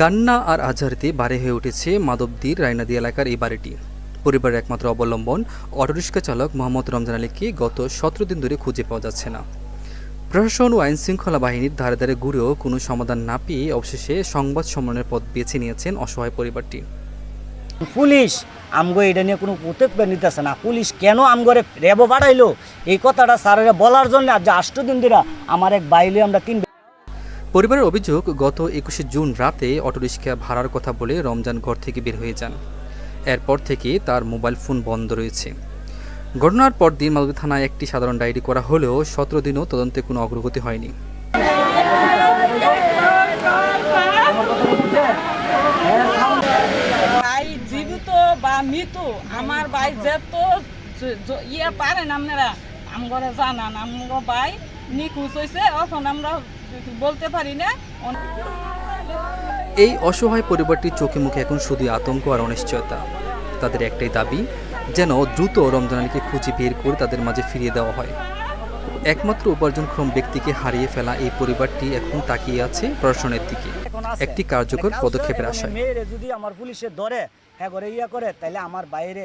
কান্না আর আজহারিতে বাড়ি হয়ে উঠেছে মাধবদীর রায়নাদি এলাকার এই বাড়িটি। পরিবারের একমাত্র অবলম্বন অটোরিক্সা চালক মোহাম্মদ রমজান আলীকে গত সতেরো দিন ধরে খুঁজে পাওয়া যাচ্ছে না। প্রশাসন ও আইন শৃঙ্খলা বাহিনীর ধারে ধারে ঘুরেও কোনো সমাধান না পেয়ে অবশেষে সংবাদ সম্মেলনের পথ বেছে নিয়েছেন অসহায় পরিবারটি। পুলিশ আমগো এটা নিয়ে কোনো পদক্ষেপ নিতেছে না। পুলিশ কেন আমগরে রেবো বাড়াইলো? এই কথাটা স্যারেরা বলার জন্য আজ আষ্ট দিন ধরে আমার এক বাইলে আমরা তিন পরিবারের অভিযোগ গত একুশে জুন রাতে অটোরিক্সা ভাড়ার কথা বলে রমজান ঘর থেকে বের হয়ে যান। এরপর থেকে তার মোবাইল ফোন বন্ধ রয়েছে। ঘটনার পর দিন মালদী থানায় একটি সাধারণ ডায়েরি করা হলেও সতেরো দিনও তদন্তে কোনো অগ্রগতি হয়নি। বা তো, আমার ভাই যেত তো জ- ইয়ে পারেন আপনারা, আমগরে জানান, আমগো ভাই নিখোঁজ হয়েছে এখন আমরা বলতে পারি না। এই অসহায় পরিবারটির চোখে মুখে এখন শুধু আতঙ্ক আর অনিশ্চয়তা। তাদের একটাই দাবি, যেন দ্রুত রমজান আলীকে খুঁজে বের করে তাদের মাঝে ফিরিয়ে দেওয়া হয়। একমাত্র উপার্জনক্ষম ব্যক্তিকে হারিয়ে ফেলা এই পরিবারটি এখন তাকিয়ে আছে প্রশাসনের দিকে। একটি কার্যকর পদক্ষেপের আশায়। যদি আমার পুলিশের ধরে হ্যাঁ করে ইয়া করে তাহলে আমার বাইরে